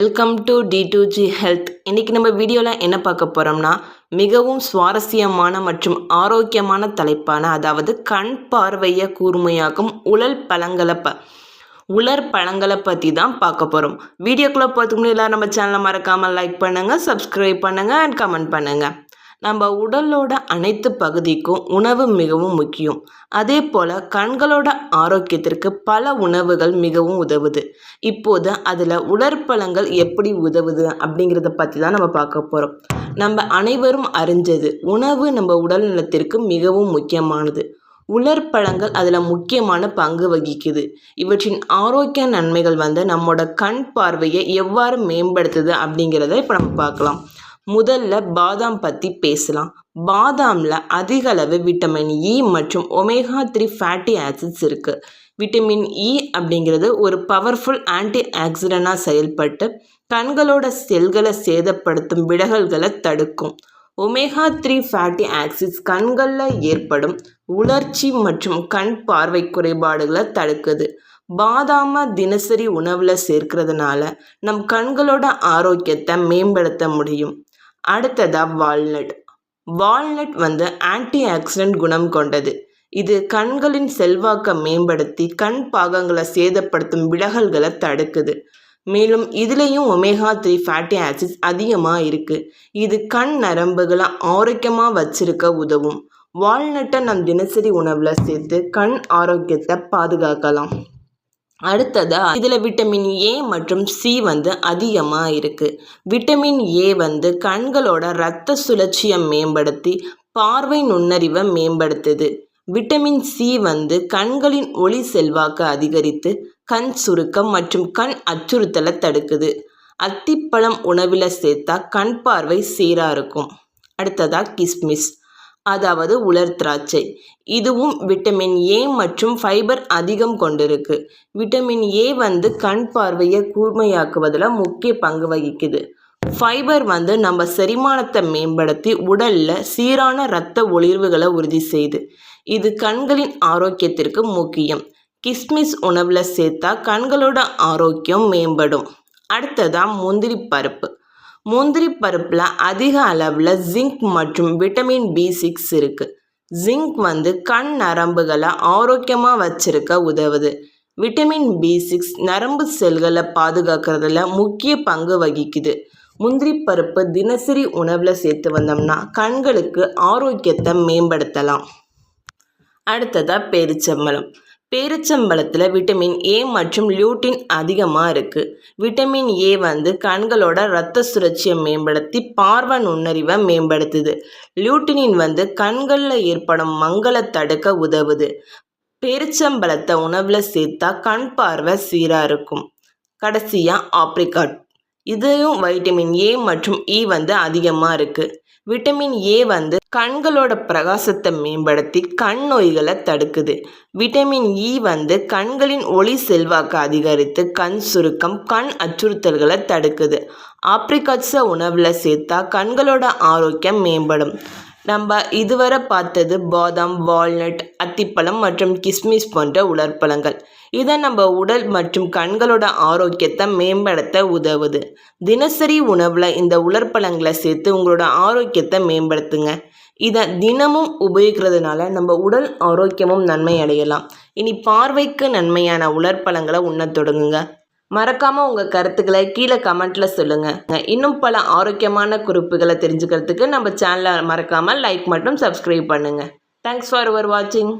Welcome to T two G health இன்றைக்கி நம்ம வீடியோவில் என்ன பார்க்க போகிறோம்னா மிகவும் சுவாரஸ்யமான மற்றும் ஆரோக்கியமான தலைப்பான அதாவது கண் பார்வையை கூர்மையாக்கும் உலர் பழங்களை ப உலர் பழங்களை பற்றி தான் பார்க்க போகிறோம் வீடியோக்குள்ளே பார்த்துக்கணும் எல்லாரும் நம்ம சேனலை மறக்காமல் லைக் பண்ணுங்கள் சப்ஸ்கிரைப் பண்ணுங்கள் அண்ட் கமெண்ட் பண்ணுங்கள் நம்ம உடலோட அனைத்து பகுதிக்கும் உணவு மிகவும் முக்கியம். அதே போல் கண்களோட ஆரோக்கியத்திற்கு பல உணவுகள் மிகவும் உதவுது. இப்போது அதில் உலர்பழங்கள் எப்படி உதவுது அப்படிங்கிறத பற்றி தான் நம்ம பார்க்க போகிறோம் நம்ம அனைவரும் அறிஞ்சது உணவு நம்ம உடல் நலத்திற்கு மிகவும் முக்கியமானது. உலர்பழங்கள் அதில் முக்கியமான பங்கு வகிக்குது. இவற்றின் ஆரோக்கிய நன்மைகள் வந்து நம்மளோட கண் பார்வையை எவ்வாறு மேம்படுத்துது அப்படிங்கிறத இப்போ நம்ம பார்க்கலாம். முதல்ல பாதாம் பற்றி பேசலாம். பாதாமில் அதிக அளவு விட்டமின் இ e மற்றும் ஒமேகா த்ரீ ஃபேட்டி ஆசிட்ஸ் இருக்குது விட்டமின் இ அப்படிங்கிறது ஒரு பவர்ஃபுல் ஆன்டி ஆக்சிடெண்ட்டாக செயல்பட்டு கண்களோட செல்களை சேதப்படுத்தும் விடகல்களை தடுக்கும். ஒமேகா த்ரீ ஃபேட்டி ஆக்சிட்ஸ் கண்களில் ஏற்படும் உலர்ச்சி மற்றும் கண் பார்வை குறைபாடுகளை தடுக்குது. பாதாம தினசரி உணவில் சேர்க்கிறதுனால நம் கண்களோட ஆரோக்கியத்தை மேம்படுத்த முடியும். அடுத்ததாக வால்நட். வால்நட் வந்து ஆன்டி ஆக்சிடென்ட் குணம் கொண்டது. இது கண்களின் செல்வாக்கை மேம்படுத்தி கண் பாகங்களை சேதப்படுத்தும் விலகல்களை தடுக்குது. மேலும் இதுலேயும் ஒமேகா த்ரீ ஃபேட்டி ஆசிட்ஸ் அதிகமாக இருக்குது இது கண் நரம்புகளை ஆரோக்கியமாக வச்சிருக்க உதவும். வால்நட்டை நம் தினசரி உணவில் சேர்த்து கண் ஆரோக்கியத்தை பாதுகாக்கலாம். அடுத்ததாக இதில் விட்டமின் ஏ மற்றும் சி வந்து அதிகமாக இருக்குது விட்டமின் ஏ வந்து கண்களோட இரத்த சுழற்சியை மேம்படுத்தி பார்வை நுண்ணறிவை மேம்படுத்துது. விட்டமின் சி வந்து கண்களின் ஒளி செல்வாக்கு அதிகரித்து கண் சுருக்கம் மற்றும் கண் அச்சுறுத்தலை தடுக்குது. அத்திப்பழம் உணவில் சேர்த்தா கண் பார்வை சீராக இருக்கும். அடுத்ததாக கிஸ்மிஸ். அதாவது உலர் திராட்சை. இதுவும் விட்டமின் ஏ மற்றும் ஃபைபர் அதிகம் கொண்டிருக்கு. விட்டமின் ஏ வந்து கண் பார்வையை கூர்மையாக்குவதில் முக்கிய பங்கு வகிக்குது. ஃபைபர் வந்து நம்ம செரிமானத்தை மேம்படுத்தி உடலில் சீரான இரத்த ஒளிர்வுகளை உறுதி செய்து இது கண்களின் ஆரோக்கியத்திற்கு முக்கியம். கிஸ்மிஸ் உணவில் சேர்த்தா கண்களோட ஆரோக்கியம் மேம்படும். அடுத்ததாக முந்திரி பருப்பு. முந்திரி பருப்பில் அதிக அளவில் ஜிங்க் மற்றும் விட்டமின் பி சிக்ஸ் இருக்குது ஜிங்க் வந்து கண் நரம்புகளை ஆரோக்கியமாக வச்சிருக்க உதவுது. விட்டமின் பி சிக்ஸ் நரம்பு செல்களை பாதுகாக்கிறதுல முக்கிய பங்கு வகிக்குது. முந்திரி பருப்பு தினசரி உணவில் சேர்த்து வந்தோம்னா கண்களுக்கு ஆரோக்கியத்தை மேம்படுத்தலாம். அடுத்ததாக பேரிச்சம்பழம். பேரிச்சம்பழத்தில் விட்டமின் ஏ மற்றும் லியூட்டின் அதிகமாக இருக்குது விட்டமின் ஏ வந்து கண்களோட இரத்த சுழற்சியை மேம்படுத்தி பார்வை நுண்ணறிவை மேம்படுத்துது. லியூட்டினின் வந்து கண்களில் ஏற்படும் மங்களை தடுக்க உதவுது. பேரிச்சம்பழத்தை உணவில் சேர்த்தா கண் பார்வை சீராக இருக்கும். கடைசியாக ஆப்ரிகாட். இதையும் வைட்டமின் ஏ மற்றும் இ வந்து அதிகமாக இருக்குது விட்டமின் ஏ வந்து கண்களோட பிரகாசத்தை மேம்படுத்தி கண் நோய்களை தடுக்குது. விட்டமின் இ வந்து கண்களின் ஒளி செல்வாக்கு அதிகரித்து கண் சுருக்கம் கண் அச்சுறுத்தல்களை தடுக்குது. ஆப்ரிகாட்ஸை உணவில் சேர்த்தா கண்களோட ஆரோக்கியம் மேம்படும். நம்ம இதுவரை பார்த்தது பாதாம் வால்நட் அத்திப்பழம் மற்றும் கிஸ்மிஸ் போன்ற உலர்பழங்கள் இதை நம்ம உடல் மற்றும் கண்களோட ஆரோக்கியத்தை மேம்படுத்த உதவுது. தினசரி உணவில் இந்த உலர்பழங்களை சேர்த்து உங்களோட ஆரோக்கியத்தை மேம்படுத்துங்க. இதை தினமும் உபயோகிக்கிறதுனால நம்ம உடல் ஆரோக்கியமும் நன்மை அடையலாம். இனி பார்வைக்கு நன்மையான உலர்பழங்களை உண்ண தொடங்குங்க. மறக்காமல் உங்கள் கருத்துக்களை கீழே கமெண்ட்டில் சொல்லுங்கள் இன்னும் பல ஆரோக்கியமான குறிப்புகளை தெரிஞ்சுக்கிறதுக்கு நம்ம சேனலை மறக்காமல் லைக் மற்றும் சப்ஸ்கிரைப் பண்ணுங்கள் தேங்க்ஸ் ஃபார் யுவர் வாட்சிங்